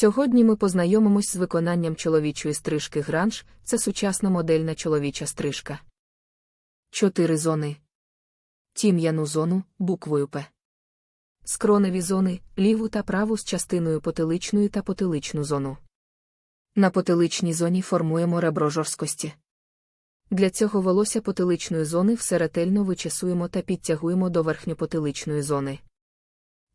Сьогодні ми познайомимось з виконанням чоловічої стрижки гранж, це сучасна модельна чоловіча стрижка. Чотири зони. Тім'яну зону буквою П. Скроневі зони ліву та праву з частиною потиличної та потиличну зону. На потиличній зоні формуємо ребро жорсткості. Для цього волосся потиличної зони все ретельно вичесуємо та підтягуємо до верхньопотиличної зони.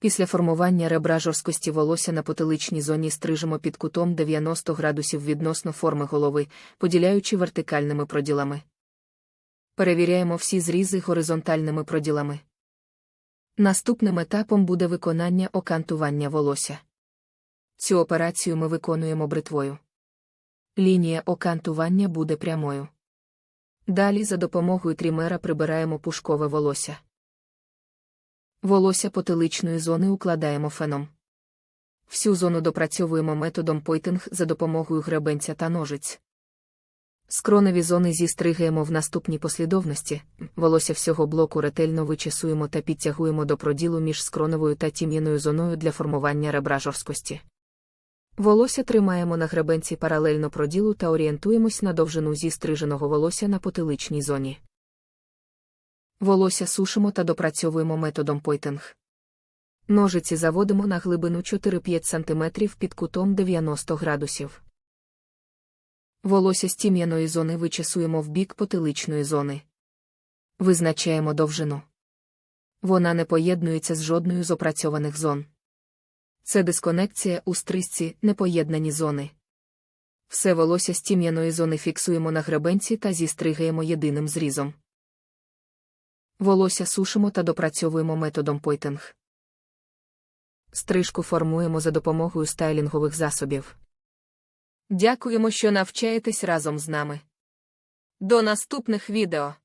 Після формування ребра жорсткості волосся на потиличній зоні стрижемо під кутом 90 градусів відносно форми голови, поділяючи вертикальними проділами. Перевіряємо всі зрізи горизонтальними проділами. Наступним етапом буде виконання окантування волосся. Цю операцію ми виконуємо бритвою. Лінія окантування буде прямою. Далі за допомогою трімера прибираємо пушкове волосся. Волосся потиличної зони укладаємо феном. Всю зону допрацьовуємо методом пойтинг за допомогою гребенця та ножиць. Скроневі зони зістригаємо в наступній послідовності. Волосся всього блоку ретельно вичесуємо та підтягуємо до проділу між скроневою та тім'яною зоною для формування ребра жорсткості. Волосся тримаємо на гребенці паралельно проділу та орієнтуємось на довжину зістриженого волосся на потиличній зоні. Волосся сушимо та допрацьовуємо методом пойтинг. Ножиці заводимо на глибину 4-5 см під кутом 90 градусів. Волосся з тім'яної зони вичесуємо в бік потиличної зони. Визначаємо довжину. Вона не поєднується з жодною з опрацьованих зон. Це дисконекція у стрижці непоєднані зони. Все волосся з тім'яної зони фіксуємо на гребенці та зістригаємо єдиним зрізом. Волосся сушимо та допрацьовуємо методом пойтинг. Стрижку формуємо за допомогою стайлінгових засобів. Дякуємо, що навчаєтесь разом з нами. До наступних відео!